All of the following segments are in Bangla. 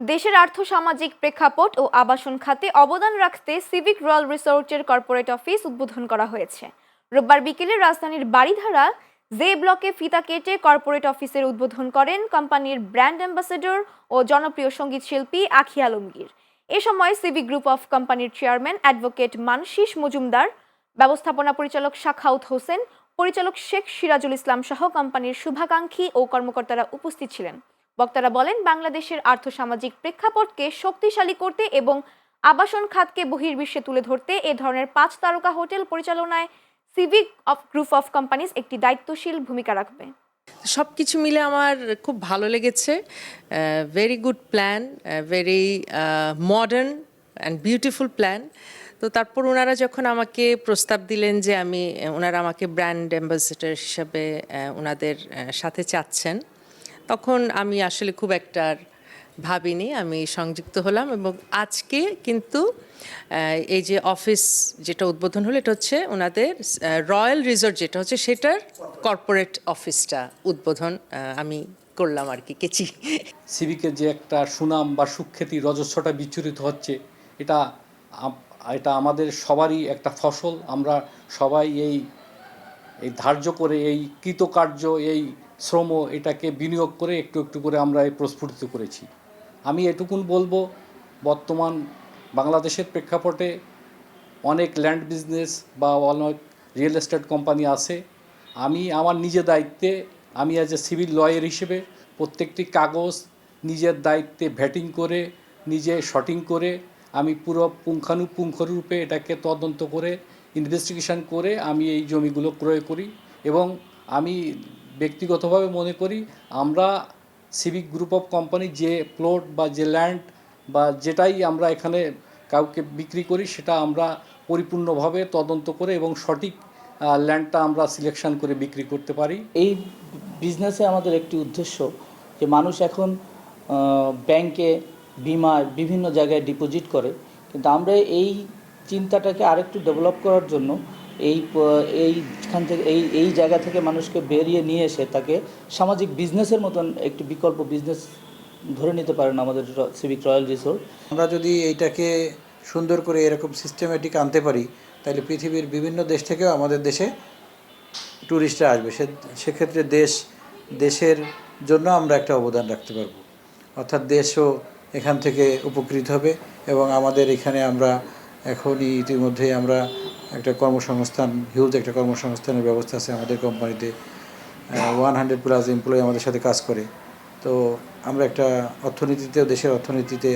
দেশের আর্থসামাজিক প্রেক্ষাপট ও আবাসন খাতে অবদান রাখতে সিভিক রয়্যাল রিসোর্টের কর্পোরেট অফিস উদ্বোধন করা হয়েছে। রোববার বিকেলে রাজধানীর বাড়িধারা জে ব্লকে ফিতা কেটে কর্পোরেট অফিসের উদ্বোধন করেন কোম্পানির ব্র্যান্ড অ্যাম্বাসেডর ও জনপ্রিয় সংগীত শিল্পী আখি আলমগীর। এ সময় সিভিক গ্রুপ অফ কোম্পানির চেয়ারম্যান অ্যাডভোকেট মানশিস মজুমদার, ব্যবস্থাপনা পরিচালক শাখাউত হোসেন, পরিচালক শেখ সিরাজুল ইসলাম সহ কোম্পানির শুভাকাঙ্ক্ষী ও কর্মকর্তারা উপস্থিত ছিলেন। বক্তারা বলেন, বাংলাদেশের আর্থসামাজিক প্রেক্ষাপটকে শক্তিশালী করতে এবং আবাসন খাতকে বহির্বিশ্বে তুলে ধরতে এ ধরনের পাঁচ তারকা হোটেল পরিচালনায় Civic of Group of companies একটি দায়িত্বশীল ভূমিকা রাখবে। সব কিছু মিলে আমার খুব ভালো লেগেছে। Very good plan very modern and beautiful plan তো তারপর ওনারা যখন আমাকে প্রস্তাব দিলেন যে আমি ওনারা আমাকে ব্র্যান্ড অ্যাম্বাসেডর হিসাবে ওনাদের সাথে চাচ্ছেন তখন আমি আসলে খুব একটা ভাবিনি, আমি সংযুক্ত হলাম এবং আজকে কিন্তু এই যে অফিস যেটা উদ্বোধন হলো, এটা হচ্ছে ওনাদের রয়্যাল রিসোর্ট যেটা হচ্ছে সেটার কর্পোরেট অফিসটা উদ্বোধন আমি করলাম আর কি, কেচি। সিভিকের যে একটা সুনাম বা সুখ্যাতি, রজস্বটা বিচ্ছুরিত হচ্ছে, এটা এটা আমাদের সবারই একটা ফসল। আমরা সবাই এই এই ধার্য করে, এই কৃতকার্য, এই শ্রম এটাকে বিনিয়োগ করে একটু একটু করে আমরা এই প্রস্ফুটিত করেছি। আমি এটুকুন বলব, বর্তমান বাংলাদেশের প্রেক্ষাপটে অনেক ল্যান্ড বিজনেস বা অনেক রিয়েল এস্টেট কোম্পানি আছে। আমি আমার নিজের দায়িত্বে, আমি অ্যাজ এ সিভিল লয়ার হিসেবে প্রত্যেকটি কাগজ নিজের দায়িত্বে ভ্যাটিং করে, নিজে শটিং করে, আমি পুরো পুঙ্খানুপুঙ্খরূপে এটাকে তদন্ত করে ইনভেস্টিগেশন করে আমি এই জমিগুলো ক্রয় করি এবং আমি ব্যক্তিগতভাবে মনে করি আমরা সিভিক গ্রুপ অফ কোম্পানি যে প্লট বা যে ল্যান্ড বা যেটাই আমরা এখানে কাউকে বিক্রি করি সেটা আমরা পরিপূর্ণভাবে তদন্ত করে এবং সঠিক ল্যান্ডটা আমরা সিলেকশন করে বিক্রি করতে পারি। এই বিজনেসে আমাদের একটি উদ্দেশ্য যে মানুষ এখন ব্যাংকে বিমায় বিভিন্ন জায়গায় ডিপোজিট করে। কিন্তু আমরা এই চিন্তাটাকে আরেকটু ডেভেলপ করার জন্য এই, এইখান থেকে, এই এই জায়গা থেকে মানুষকে বেরিয়ে নিয়ে এসে তাকে সামাজিক বিজনেসের মতন একটি বিকল্প বিজনেস ধরে নিতে পারেন আমাদের সিভিক রয়্যাল রিসোর্ট আমরা যদি এইটাকে সুন্দর করে এরকম সিস্টেমেটিক আনতে পারি, তাহলে পৃথিবীর বিভিন্ন দেশ থেকেও আমাদের দেশে ট্যুরিস্টরা আসবে। সে, সেক্ষেত্রে দেশ, দেশের জন্য আমরা একটা অবদান রাখতে পারব। অর্থাৎ দেশও এখান থেকে উপকৃত হবে এবং আমাদের এখানে আমরা এখনই ইতিমধ্যে আমরা একটা কর্মসংস্থান হিউজ একটা কর্মসংস্থানের ব্যবস্থা আছে আমাদের কোম্পানিতে ওয়ান হান্ড্রেড প্লাস এমপ্লয়ি আমাদের সাথে কাজ করে। তো আমরা একটা অর্থনীতিতে, দেশের অর্থনীতিতে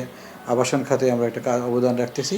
আবাসন খাতে আমরা একটা অবদান রাখতেছি।